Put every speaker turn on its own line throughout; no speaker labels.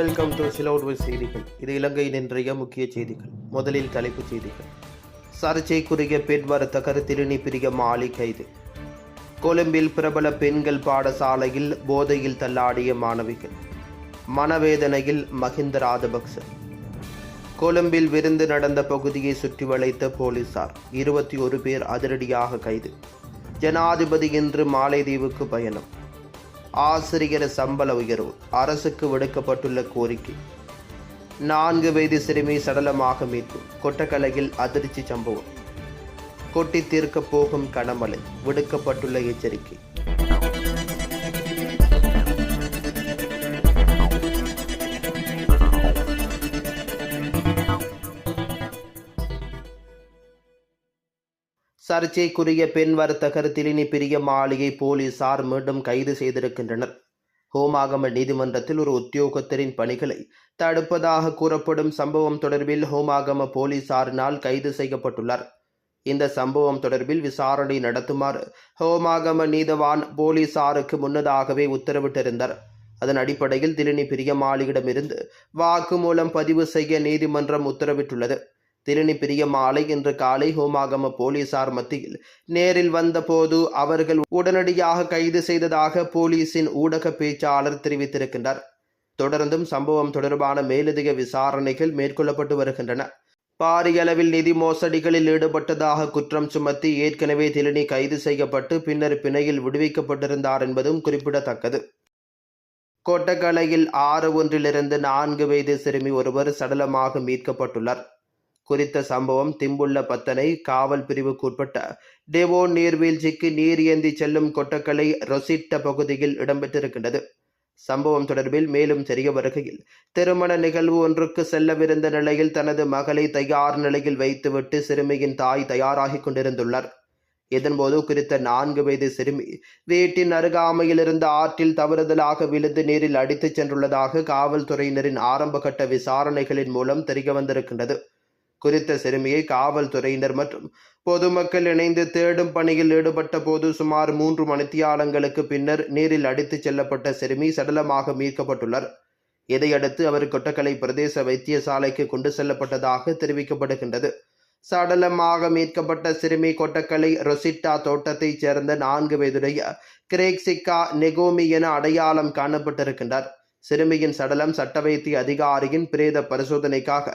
Welcome to சிலோடு செய்திகள் இது இலங்கையின் இன்றைய முக்கிய செய்திகள். முதலில் தலைப்புச் செய்திகள். சர்ச்சைக்குரிய பெண் வருத்த திருநி பிரிய மாலி கைது. கொழும்பில் பிரபல பெண்கள் பாடசாலையில் போதையில் தள்ளாடிய மாணவிகள். மனவேதனையில் மஹிந்த ராஜபக்ச. கொழும்பில் விருந்து நடந்த பகுதியை சுற்றி வளைத்த போலீசார். இருபத்தி ஒரு பேர் அதிரடியாக கைது. ஜனாதிபதி இன்று மாலைதீவுக்கு பயணம். ஆசிரியர் சம்பள உயர்வு. அரசுக்கு விடுக்கப்பட்டுள்ள கோரிக்கை. நான்கு வயது சிறுமி சடலமாக மீட்பு. கொட்டக்கலையில் அதிர்ச்சி சம்பவம். கொட்டி தீர்க்கப் போகும் கனமழை. விடுக்கப்பட்டுள்ள எச்சரிக்கை. சர்ச்சைக்குரிய பெண் வர்த்தகர் திலினி பிரிய மாளிகை போலீசார் மீண்டும் கைது செய்திருக்கின்றனர். ஹோமாகம நீதிமன்றத்தில் ஒரு உத்தியோகத்தரின் பணிகளை தடுப்பதாக கூறப்படும் சம்பவம் தொடர்பில் ஹோமாகம போலீசாரினால் கைது செய்யப்பட்டுள்ளார். இந்த சம்பவம் தொடர்பில் விசாரணை நடத்துமாறு ஹோமாகம நீதவான் போலீசாருக்கு முன்னதாகவே உத்தரவிட்டிருந்தார். அதன் அடிப்படையில் திலினி பிரியமாளியிடமிருந்து வாக்குமூலம் பதிவு செய்ய நீதிமன்றம் உத்தரவிட்டுள்ளது. திலினி பிரியமாலை இன்று காலை ஹோமாகம போலீசார் மத்தியில் நேரில் வந்தபோது அவர்கள் உடனடியாக கைது செய்ததாக போலீசின் ஊடக பேச்சாளர் தெரிவித்திருக்கின்றார். தொடர்ந்தும் சம்பவம் தொடர்பான மேலதிக விசாரணைகள் மேற்கொள்ளப்பட்டு வருகின்றன. பாரிய அளவில் நிதி மோசடிகளில் ஈடுபட்டதாக குற்றம் சுமத்தி ஏற்கனவே திலினி கைது செய்யப்பட்டு பின்னர் பிணையில் விடுவிக்கப்பட்டிருந்தார் என்பதும் குறிப்பிடத்தக்கது. கொட்டக்கலையில் ஆறு ஒன்றிலிருந்து நான்கு வயது சிறுமி ஒருவர் சடலமாக மீட்கப்பட்டுள்ளார். குறித்த சம்பவம் திம்புள்ள பத்தனை காவல் பிரிவுக்குட்பட்ட டெவோ நீர்வீழ்ச்சிக்கு நீர் ஏந்தி செல்லும் கொட்டக்கலை ரொசிட்ட பகுதியில் இடம்பெற்றிருக்கின்றது. சம்பவம் தொடர்பில் மேலும் தெரிய வருகையில் திருமண நிகழ்வு ஒன்றுக்கு செல்லவிருந்த நிலையில் தனது மகளை தயார் நிலையில் வைத்துவிட்டு சிறுமியின் தாய் தயாராகிக் கொண்டிருந்துள்ளார். இதன்போது குறித்த நான்கு வயது சிறுமி வீட்டின் அருகாமையில் இருந்த ஆற்றில் தவறுதலாக விழுந்து நீரில் அடித்துச் சென்றுள்ளதாக காவல்துறையினரின் ஆரம்பகட்ட விசாரணைகளின் மூலம் தெரிய வந்திருக்கின்றது. குறித்த சிறுமியை காவல்துறையினர் மற்றும் பொதுமக்கள் இணைந்து தேடும் பணியில் ஈடுபட்ட போது சுமார் மூன்று மணித்தியாலங்களுக்கு பின்னர் நீரில் அடித்துச் செல்லப்பட்ட சிறுமி சடலமாக மீட்கப்பட்டுள்ளார். இதையடுத்து அவர் கொட்டக்கலை பிரதேச வைத்தியசாலைக்கு கொண்டு செல்லப்பட்டதாக தெரிவிக்கப்படுகின்றது. சடலமாக மீட்கப்பட்ட சிறுமி கொட்டக்கலை ரொசிட்டா தோட்டத்தைச் சேர்ந்த நான்கு வயதுடைய கிரேக்சிகா நெகோமி என அடையாளம் காணப்பட்டிருக்கின்றார். சிறுமியின் சடலம் சட்ட வைத்திய அதிகாரியின் பிரேத பரிசோதனைக்காக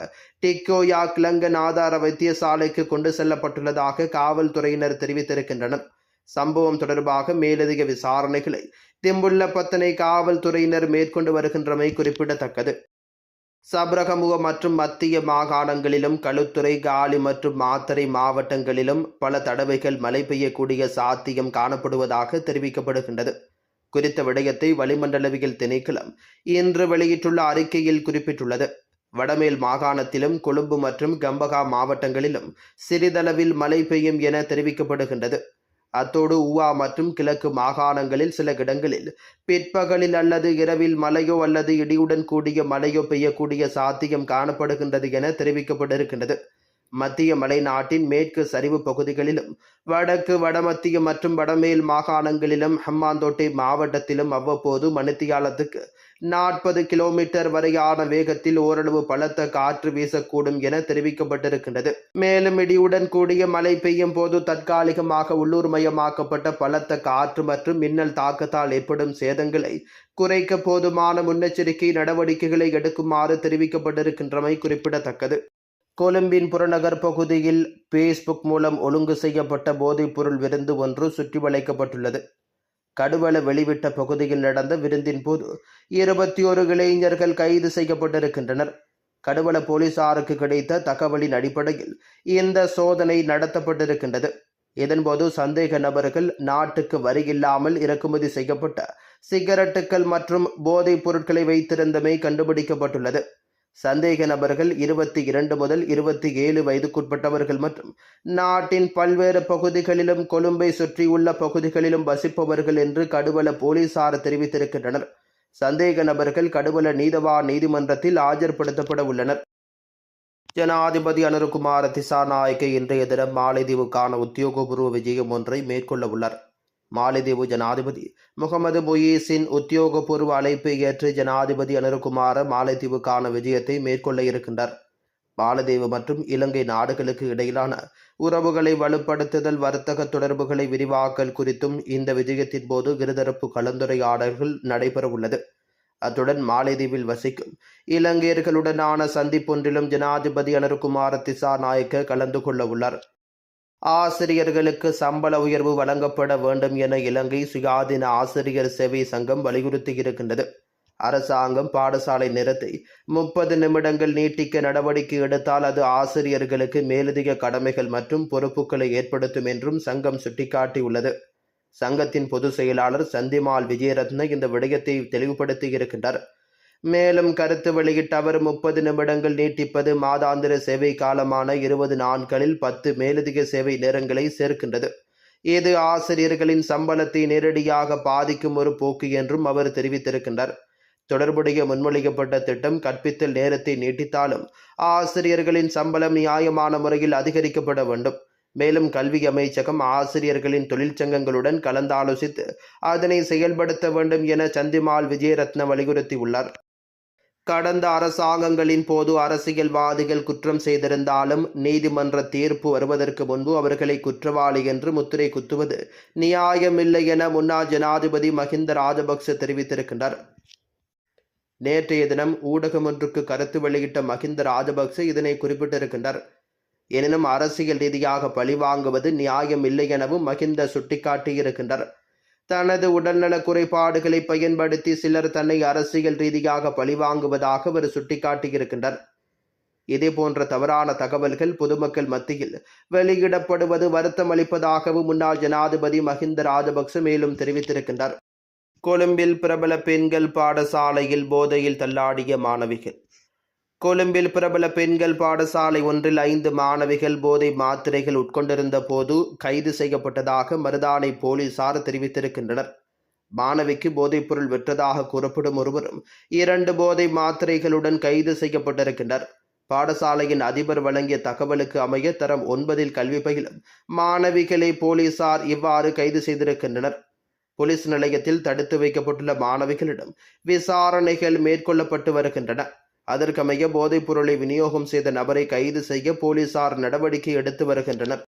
டிக்கோயா கிளங்கன் ஆதார வைத்தியசாலைக்கு கொண்டு செல்லப்பட்டுள்ளதாக காவல்துறையினர் தெரிவித்திருக்கின்றனர். சம்பவம் தொடர்பாக மேலதிக விசாரணைகளை திம்புள்ள பத்தனை காவல்துறையினர் மேற்கொண்டு வருகின்றமை குறிப்பிடத்தக்கது. சபரகமுக மற்றும் மத்திய மாகாணங்களிலும் களுத்துறை காலி மற்றும் மாத்தறை மாவட்டங்களிலும் பல தடவைகள் மழை பெய்யக்கூடிய சாத்தியம் காணப்படுவதாக தெரிவிக்கப்படுகின்றது. குறித்த விடயத்தை வளிமண்டலவியல் திணைக்களம் இன்று வெளியிட்டுள்ள அறிக்கையில் குறிப்பிட்டுள்ளது. வடமேல் மாகாணத்திலும் கொழும்பு மற்றும் கம்பகா மாவட்டங்களிலும் சிறிதளவில் மழை பெய்யும் என தெரிவிக்கப்படுகின்றது. அத்தோடு ஊவா மற்றும் கிழக்கு மாகாணங்களில் சில இடங்களில் பிற்பகலில் அல்லது இரவில் மழையோ அல்லது இடியுடன் கூடிய மழையோ பெய்யக்கூடிய சாத்தியம் காணப்படுகின்றது என தெரிவிக்கப்பட்டிருக்கின்றது. மத்திய மலைநாட்டின் மேற்கு சரிவு பகுதிகளிலும் வடக்கு வடமத்திய மற்றும் வடமேல் மாகாணங்களிலும் ஹம்மாந்தோட்டை மாவட்டத்திலும் அவ்வப்போது மணித்தியாலத்துக்கு நாற்பது கிலோமீட்டர் வரையான வேகத்தில் ஓரளவு பலத்த காற்று வீசக்கூடும் என தெரிவிக்கப்பட்டிருக்கின்றது. மேலும் இடியுடன் கூடிய மழை பெய்யும் போது தற்காலிகமாக உள்ளூர் மயமாக்கப்பட்ட பலத்த காற்று மற்றும் மின்னல் தாக்கத்தால் ஏற்படும் சேதங்களை குறைக்க போதுமான முன்னெச்சரிக்கை நடவடிக்கைகளை எடுக்குமாறு தெரிவிக்கப்பட்டிருக்கின்றமை குறிப்பிடத்தக்கது. கொழும்பின் புறநகர் பகுதியில் பேஸ்புக் மூலம் ஒழுங்கு செய்யப்பட்ட போதைப்பொருள் விருந்து ஒன்று சுற்றி வளைக்கப்பட்டுள்ளது கடுவள வெளிவிட்ட பகுதியில் நடந்த விருந்தின் போது இருபத்தி ஒரு இளைஞர்கள் கைது செய்யப்பட்டிருக்கின்றனர். கடுவள போலீசாருக்கு கிடைத்த தகவலின் அடிப்படையில் இந்த சோதனை நடத்தப்பட்டிருக்கின்றது. இதன்போது சந்தேக நபர்கள் நாட்டுக்கு வரி இல்லாமல் இறக்குமதி செய்யப்பட்ட சிகரெட்டுகள் மற்றும் போதைப் பொருட்களை வைத்திருந்தமை கண்டுபிடிக்கப்பட்டுள்ளது. சந்தேக நபர்கள் இருபத்தி இரண்டு முதல் இருபத்தி ஏழு வயதுக்குட்பட்டவர்கள் மற்றும் நாட்டின் பல்வேறு பகுதிகளிலும் கொழும்பை சுற்றியுள்ள பகுதிகளிலும் வசிப்பவர்கள் என்று கடுவல போலீசார் தெரிவித்திருக்கின்றனர். சந்தேக நபர்கள் கடுவல நீதவா நீதிமன்றத்தில் ஆஜர்படுத்தப்பட உள்ளனர். ஜனாதிபதி அனுருகுமார திசாநாயக்க இன்றைய தினம் மாலைதீவுக்கான உத்தியோகபூர்வ விஜயம் ஒன்றை மேற்கொள்ள உள்ளார். மாலைதீவு ஜனாதிபதி. முகமது முயீஸின் உத்தியோகபூர்வ அழைப்பை ஏற்று ஜனாதிபதி அனுருகுமார மாலைதீவுக்கான விஜயத்தை மேற்கொள்ள இருக்கின்றார். மாலதீவு மற்றும் இலங்கை நாடுகளுக்கு இடையிலான உறவுகளை வலுப்படுத்துதல் வர்த்தக தொடர்புகளை விரிவாக்கல் குறித்தும் இந்த விஜயத்தின் போது இருதரப்பு கலந்துரையாடல்கள் நடைபெறவுள்ளது. அத்துடன் மாலைதீவில் வசிக்கும் இலங்கையர்களுடனான சந்திப்பொன்றிலும் ஜனாதிபதி அனர்குமார திசா நாயக்க கலந்து கொள்ள உள்ளார். ஆசிரியர்களுக்கு சம்பள உயர்வு வழங்கப்பட வேண்டும் என இலங்கை சுயாதீன ஆசிரியர் சேவை சங்கம் வலியுறுத்தியிருக்கின்றது அரசாங்கம் பாடசாலை நேரத்தை முப்பது நிமிடங்கள் நீட்டிக்க நடவடிக்கை எடுத்தால் அது ஆசிரியர்களுக்கு மேலதிக கடமைகள் மற்றும் பொறுப்புகளை ஏற்படுத்தும் என்றும் சங்கம் சுட்டிக்காட்டியுள்ளது. சங்கத்தின் பொதுச் செயலாளர் சந்திமால் விஜயரத்ன இந்த விடயத்தை தெளிவுபடுத்தியிருக்கின்றார் மேலும் கருத்து வெளியிட்ட அவர் முப்பது நிமிடங்கள் நீட்டிப்பது மாதாந்திர சேவை காலமான இருபது நாட்களில் பத்து மேலதிக சேவை நேரங்களை சேர்க்கின்றது. இது ஆசிரியர்களின் சம்பளத்தை நேரடியாக பாதிக்கும் ஒரு போக்கு என்றும் அவர் தெரிவித்திருக்கின்றார். தொடர்புடைய முன்மொழிக்கப்பட்ட திட்டம் கற்பித்தல் நேரத்தை நீட்டித்தாலும் ஆசிரியர்களின் சம்பளம் நியாயமான முறையில் அதிகரிக்கப்பட வேண்டும். மேலும் கல்வி அமைச்சகம் ஆசிரியர்களின் தொழிற்சங்கங்களுடன் கலந்தாலோசித்து அதனை செயல்படுத்த வேண்டும் என சந்திமால் விஜயரத்ன வலியுறுத்தியுள்ளார். கடந்த அரசாங்கங்களின் போது அரசியல்வாதிகள் குற்றம் செய்திருந்தாலும் நீதிமன்ற தீர்ப்பு வருவதற்கு முன்பு அவர்களை குற்றவாளி என்று முத்திரை குத்துவது நியாயமில்லை என முன்னாள் ஜனாதிபதி மஹிந்த ராஜபக்ச தெரிவித்திருக்கின்றார். நேற்றைய தினம் ஊடகம் ஒன்றுக்கு கருத்து வெளியிட்ட மஹிந்த ராஜபக்ச இதனை குறிப்பிட்டிருக்கின்றார். எனினும் அரசியல் ரீதியாக பழிவாங்குவது நியாயம் இல்லை எனவும் மஹிந்த சுட்டிக்காட்டியிருக்கின்றார். தனது உடல்நல குறைபாடுகளை பயன்படுத்தி சிலர் தன்னை அரசியல் ரீதியாக பழிவாங்குவதாக அவர் சுட்டிக்காட்டியிருக்கின்றார் இதேபோன்ற தவறான தகவல்கள் பொதுமக்கள் மத்தியில் வெளியிடப்படுவது வருத்தம் அளிப்பதாகவும் முன்னாள் ஜனாதிபதி மஹிந்த ராஜபக்ச மேலும் தெரிவித்திருக்கின்றார். கொழும்பில் பிரபல பெண்கள் பாடசாலையில் போதையில் தள்ளாடிய மாணவிகள். கொழும்பில் பிரபல பெண்கள் பாடசாலை ஒன்றில் ஐந்து மாணவிகள் போதை மாத்திரைகள் உட்கொண்டிருந்த போது கைது செய்யப்பட்டதாக மருதானை போலீசார் தெரிவித்திருக்கின்றனர். மாணவிக்கு போதைப்பொருள் விற்றதாக கூறப்படும் ஒருவரும் இரண்டு போதை மாத்திரைகளுடன் கைது செய்யப்பட்டிருக்கின்றனர். பாடசாலையின் அதிபர் வழங்கிய தகவலுக்கு அமைய தரம் ஒன்பதில் கல்வி பயிலும் மாணவிகளை போலீசார் இவ்வாறு கைது செய்திருக்கின்றனர். போலீஸ் நிலையத்தில் தடுத்து வைக்கப்பட்டுள்ள மாணவிகளிடம் விசாரணைகள் மேற்கொள்ளப்பட்டு வருகின்றன. அதற்கமைய போதைப் பொருளை விநியோகம் செய்த நபரை கைது செய்ய போலீசார் நடவடிக்கை எடுத்து வருகின்றனர்.